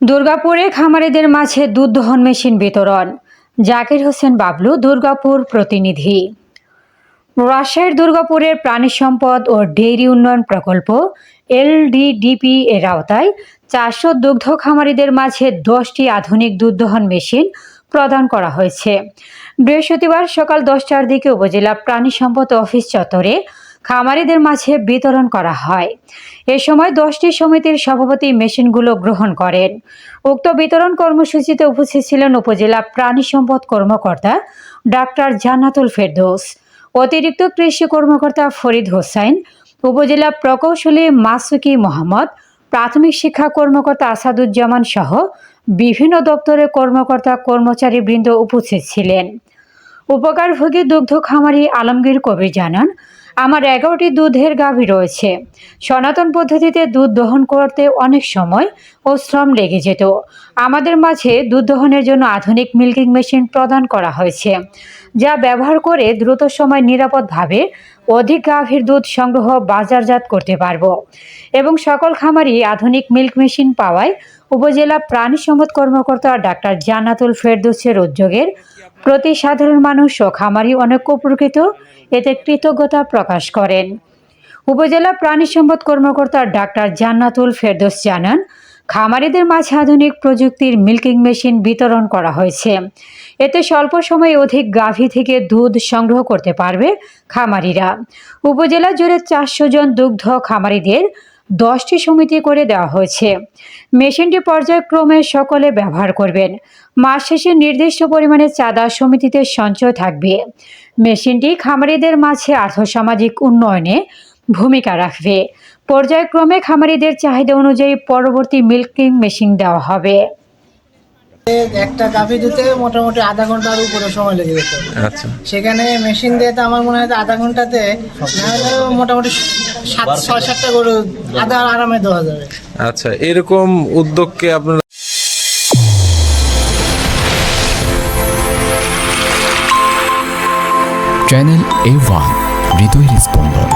দুর্গাপুরে খামারিদের মাঝে দুধ দহন মেশিন বিতরণ। জাকির হোসেন বাবলু, দুর্গাপুর প্রতিনিধি। রাজশাহীর দুর্গাপুরের প্রাণী সম্পদ ও ডেইরি উন্নয়ন প্রকল্প, এলডিডিপি এর আওতায় চারশো দুগ্ধ খামারিদের মাঝে দশটি আধুনিক দুধ দহন মেশিন প্রদান করা হয়েছে। বৃহস্পতিবার সকাল দশটার দিকে উপজেলা প্রাণী সম্পদ অফিস চত্বরে খামারিদের মাঝে বিতরণ করা হয়। এ সময় দশটি সমিতির সভাপতি মেশিনগুলো গ্রহণ করেন। উক্ত বিতরণ কর্মসূচিতে উপস্থিত ছিলেন উপজেলা প্রাণী সম্পদ কর্মকর্তা ডাক্তার জান্নাতুল ফেরদৌস, অতিরিক্ত কৃষি কর্মকর্তা ফরিদ হোসাইন, উপজেলা প্রকৌশলী মাসুকি মোহাম্মদ, প্রাথমিক শিক্ষা কর্মকর্তা আসাদুজ্জামান সহ বিভিন্ন দপ্তরের কর্মকর্তা কর্মচারী বৃন্দ উপস্থিত ছিলেন। উপকারভোগী দুগ্ধ খামারি আলমগীর কবির জানান আমার এগারোটি দুধের গাভী রয়েছে। সনাতন পদ্ধতিতে দুধ দহন করতে অনেক সময় ও শ্রম লেগে যেত। আমাদের মাঝে দুধ দহনের জন্য আধুনিক মিল্কিং মেশিন প্রদান করা হয়েছে, যা ব্যবহার করে দ্রুত সময় নিরাপদভাবে অধিক গাভীর দুধ সংগ্রহ বাজারজাত করতে পারব এবং সকল খামারই আধুনিক মিল্ক মেশিন পাওয়ায় উপজেলা প্রাণী সম্পদ কর্মকর্তা ডাক্তার জান্নাতুল ফেরদৌসের উদ্যোগের প্রতি সাধারণ মানুষ ও খামারি অনেক উপকৃত। এতে কৃতজ্ঞতা প্রকাশ করেন। উপজেলা প্রাণী সম্পদ কর্মকর্তা ডাক্তার জান্নাতুল ফেরদোস জানান, খামারিদের মাঝে আধুনিক প্রযুক্তির মিল্কিং মেশিন বিতরণ করা হয়েছে। এতে স্বল্প সময়ে অধিক গাভী থেকে দুধ সংগ্রহ করতে পারবে খামারিরা। উপজেলা জুড়ে চারশো জন দুগ্ধ খামারিদের দশটি সমিতি করে দেওয়া হয়েছে। মেশিনটি পর্যায়ক্রমে সকলে ব্যবহার করবেন। মাস শেষে নির্দিষ্ট পরিমাণে চাঁদা সমিতিতে সঞ্চয় থাকবে। মেশিনটি খামারিদের মাঝে আর্থসামাজিক উন্নয়নে ভূমিকা রাখবে। পর্যায়ক্রমে খামারিদের চাহিদা অনুযায়ী পরবর্তী মিল্কিং মেশিন দেওয়া হবে। একটা কাফি দিতে মোটামুটি আধা ঘণ্টার উপরে সময় লেগে যেত। আচ্ছা। সেখানে মেশিন দিয়ে তো আমার মনে হয় আধা ঘন্টাতে মোটামুটি সাত ছয় সাতটা গরু আধা আরামে দেওয়া যাবে। আচ্ছা এরকম উদ্যোগকে আপনারা চ্যানেল এ ওয়ান হৃদয়ের স্পন্দন